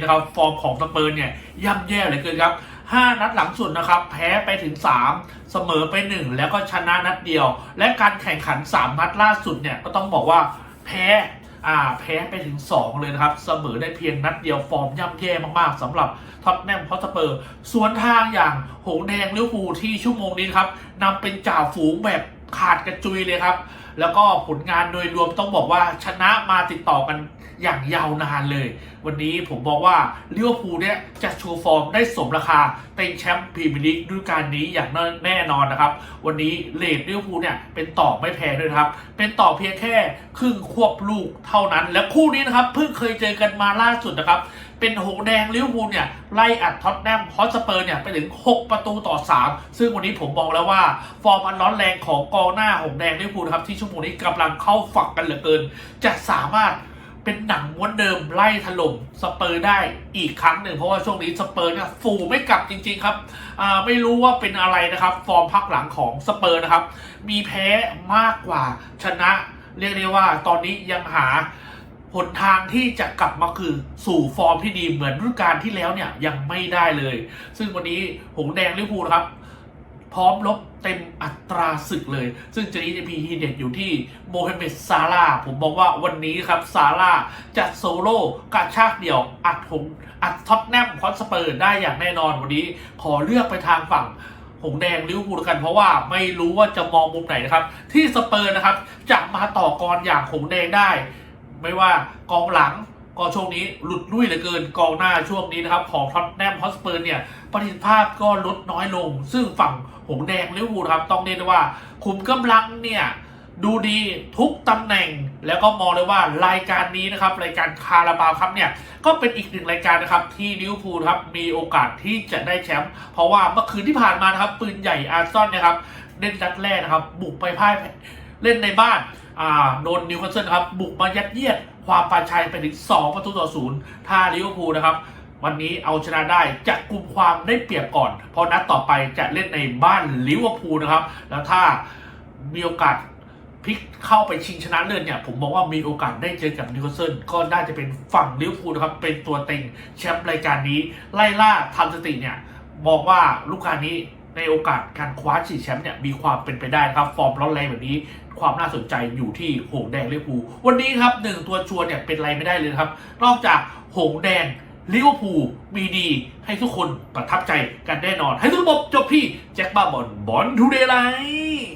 นะครับฟอร์มของสเปอร์เนี่ยย่ำแย่เหลือเกินครับ 5 นัดหลังสุดนะครับ แพ้ไปถึง 3 เสมอไป 1 แล้วก็ชนะนัดเดียว และการแข่งขัน 3 นัดล่าสุดเนี่ยก็ต้องบอกว่าแพ้อ่าแพ้ไปถึง 2 เลยนะครับ เสมอได้เพียงนัดเดียวฟอร์มย่ำแย่มากๆสำหรับท็อตแนมฮอตสเปอร์สวนทางอย่างหงแดงลิเวอร์พูลที่ชั่วโมงนี้ครับนำเป็นจ่าฝูงแบบ ขาดกระจุยเลยครับ แล้วก็ผลงานโดยรวมต้องบอกว่าชนะมาติดต่อกันอย่างยาวนานเลย วันนี้ผมบอกว่าลิเวอร์พูลเนี่ยจะโชว์ฟอร์มได้สมราคาเป็นแชมป์พรีเมียร์ลีกฤดูกาลนี้อย่างแน่นอนนะครับ วันนี้เลดลิเวอร์พูลเนี่ยเป็นต่อไม่แพ้ด้วยครับ เป็นต่อเพียงแค่ครึ่งควบลูกเท่านั้น และคู่นี้นะครับเพิ่งเคยเจอกันมาล่าสุดนะครับ เป็นหงแดงลิเวอร์พูลเนี่ยไล่อัดท็อตแนมฮอตสเปอร์เนี่ยไปถึง 6 ประตูต่อ 3 ซึ่งวันนี้ผมบอกแล้วว่า ฟอร์มอันร้อนแรงของกองหน้าหงแดงลิเวอร์พูลครับที่ชั่วโมงนี้กำลังเข้าฝักกันเหลือเกิน จะสามารถเป็นหนังม้วนเดิมไล่ถล่มสเปอร์ได้อีกครั้งหนึ่งเพราะว่าช่วงนี้สเปอร์เนี่ยฟูไม่กลับจริง ๆ ครับไม่รู้ว่าเป็นอะไรนะครับ ฟอร์มพักหลังของสเปอร์นะครับ มีแพ้มากกว่าชนะ เรียกได้ว่าตอนนี้ยังหา หนทางที่จะกลับมาคือสู่ฟอร์มที่ดีเหมือนฤดูกาลที่แล้วเนี่ยยังไม่ได้เลย ซึ่งวันนี้หงแดงลิเวอร์พูลครับ พร้อมลบเต็มอัตราศึกเลย ซึ่งจะนี้จะมีทีเด็ดอยู่ที่โมฮัมเหม็ดซาร่าผมบอกว่าวันนี้ครับซาร่าจะโซโล่กระชากเดี่ยวอัดหงอัดท็อตแนมคอนสเปอร์ได้อย่างแน่นอนวันนี้ขอเลือกไปทางฝั่งหงแดงลิเวอร์พูลกันเพราะว่าไม่รู้ว่าจะมองมุมไหนนะครับ ที่สเปอร์นะครับจะมาต่อกรอย่างหงแดงได้ ไม่ว่ากองหลังก็ช่วงนี้หลุดลุ่ยเหลือเกินกองหน้าช่วงนี้นะครับ ของท็อตแนมฮอสเปอร์เนี่ยประสิทธิภาพก็ลดน้อยลง ซึ่งฝั่งหงแดงลิเวอร์พูลครับ ต้องเรียกว่า คุมกำลังเนี่ย ดูดีทุกตำแหน่ง แล้วก็มองเลยว่ารายการนี้นะครับ รายการคาราบาวครับเนี่ย ก็เป็นอีกหนึ่งรายการนะครับ ที่ลิเวอร์พูลครับมีโอกาสที่จะได้แชมป์เพราะว่าเมื่อคืนที่ผ่านมานะครับปืนใหญ่อาร์ซอนนะครับเล่นนัดแรกนะครับ บุกไปพ่ายเล่นในบ้าน โดนนิวคาสเซิลครับ บุกมายัดเยียดความปานชัยไปถึง 2 ประตูต่อศูนย์ถ้าลิเวอร์พูลนะครับ วันนี้เอาชนะได้จะกลุ่มความได้เปรียบก่อน เพราะนัดต่อไปจะเล่นในบ้านลิเวอร์พูลนะครับ แล้วถ้ามีโอกาสพลิกเข้าไปชิงชนะเลิศเนี่ย ผมมองว่ามีโอกาสได้เจอกับนิวคาสเซิลก็น่าจะเป็นฝั่งลิเวอร์พูลนะครับ เป็นตัวเต็งแชมป์รายการนี้ไล่ล่าทำสถิติเนี่ยมองว่าลูกการนี้ ในโอกาสการคว้าชิงแชมป์เนี่ยมีความเป็นไปได้ครับฟอร์มร้อนแรงแบบนี้ความน่าสนใจอยู่ที่หงแดงลิเวอร์พูลวันนี้ครับหนึ่งตัวชวนเนี่ยเป็นไรไม่ได้เลยครับ นอกจากหงแดงลิเวอร์พูลมีดีให้ทุกคนประทับใจกันแน่นอน ให้ทุกระบบจบที่แจ็คบ้าบอลบอลทูเดย์ไลท์